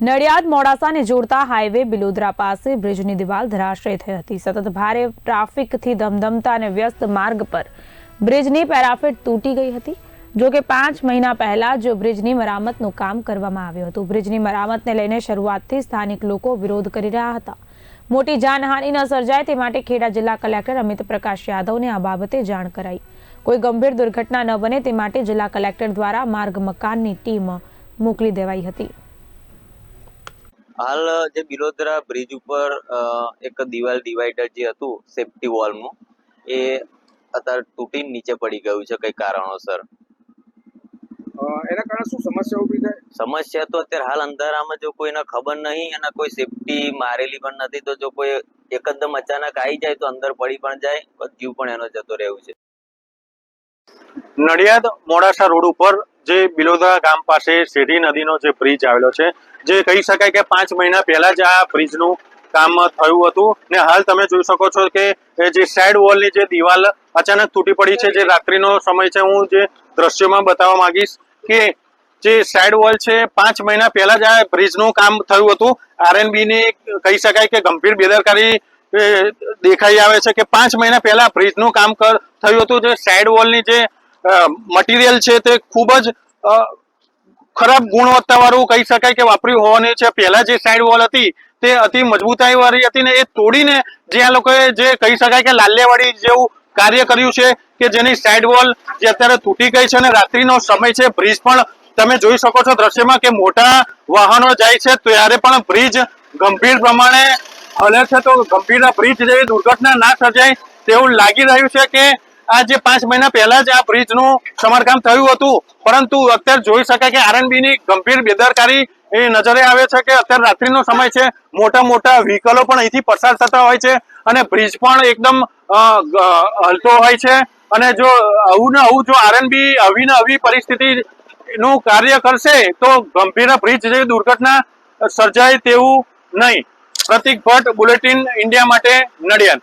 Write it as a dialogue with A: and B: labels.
A: નડિયાદ મોડાસાને જોડતા હાઈવે બિલોદરા પાસે બ્રિજની દિવાલ ધરાશય થઈ હતી. સતત ભારે ટ્રાફિકથી ધમધમતા અને વ્યસ્ત માર્ગ પર બ્રિજની પેરાફિટ તૂટી ગઈ હતી. જો કે પાંચ મહિના પહેલા જ બ્રિજની મરામતનું કામ કરવામાં આવ્યું હતું. બ્રિજની મરામતને લઈને શરૂઆતથી સ્થાનિક લોકો વિરોધ કરી રહ્યા હતા. મોટી જાનહાનિ ન સર્જાય તે માટે ખેડા જિલ્લા કલેક્ટર અમિત પ્રકાશ યાદવને આ બાબતે જાણ કરાઈ. કોઈ ગંભીર દુર્ઘટના ન બને તે માટે જિલ્લા કલેક્ટર દ્વારા માર્ગ મકાનની ટીમ મોકલી દેવાઈ હતી.
B: હાલ જે બિલોદરા બ્રિજ ઉપર એક દિવાલ ડિવાઈડર જે હતું સેફટી વોલનું એ અત્યારે તૂટી નીચે પડી ગયું છે કઈ કારણોસર.
C: એના કારણે શું સમસ્યા ઊભી થાય?
B: સમસ્યા તો અત્યારે હાલ અંધારામાં જો કોઈને ખબર નહીં અને કોઈ સેફટી મારેલી પણ નથી તો જો કોઈ એકદમ અચાનક આવી જાય તો અંદર પડી પણ જાય જીવ પણ એનો જતો રહેવું છે.
D: નડિયાદ મોડાસા રોડ ઉપર જે બિલોદા ગામ પાસે શેઢી નદીનો જે બ્રિજ આવેલો છે, જે કહી શકાય કે પાંચ મહિના પહેલા જ આ બ્રિજનું કામ થયું હતું. ને હાલ તમે જોઈ શકો છો કે જે સાઈડ વોલની જે દિવાલ અચાનક તૂટી પડી છે, જે રાત્રિનો સમય છે, હું જે દ્રશ્યોમાં બતાવવા માંગીશ કે જે સાઈડ વોલ છે, પાંચ મહિના પહેલા જ આ બ્રિજનું કામ થયું હતું. આરએનબીની કહી શકાય કે ગંભીર બેદરકારી દેખાઈ આવે છે કે પાંચ મહિના પહેલા બ્રિજનું કામ થયું હતું. જે સાઈડ વોલની જે મટીરિયલ છે તે ખૂબ જ ખરાબ ગુણવત્તાવાળું કહી શકાય કે વાપર્યું હોવાનું છે. પહેલા જે સાઈડ વોલ હતી, તે અતિ મજબૂતાઈ વાળી હતી ને એ તોડીને જે આ લોકોએ જે કહી શકાય કે લાલ્યાવાડી જેવું કાર્ય કર્યું છે કે જેની સાઈડ વોલ જે અત્યારે તૂટી ગઈ છે અને રાત્રિનો સમય છે. બ્રિજ પણ તમે જોઈ શકો છો દ્રશ્યમાં કે મોટા વાહનો જાય છે. ત્યારે પણ બ્રિજ ગંભીર પ્રમાણે હલે છે તો ગંભીર બ્રિજ જેવી દુર્ઘટના ના સર્જાય તેવું લાગી રહ્યું છે કે આ જે પાંચ મહિના પહેલા જ આ બ્રિજનું સમારકામ થયું હતું, પરંતુ અત્યારે જોઈ શકાય કે આરએનબી ની ગંભીર બેદરકારી એ નજરે આવે છે કે અત્યારે રાત્રિનો સમય છે, મોટા મોટા વ્હીકલો પણ અહીંથી પસાર થતા હોય છે અને બ્રિજ પણ એકદમ હલતો હોય છે અને જો આવું ને આવું જો આરએનબી આવી ને આવી પરિસ્થિતિ નું કાર્ય કરશે, તો ગંભીર બ્રિજ જેવી દુર્ઘટના સર્જાય તેવું નહીં. પ્રતિક ભટ્ટ, બુલેટિન ઇન્ડિયા માટે નડિયાદ.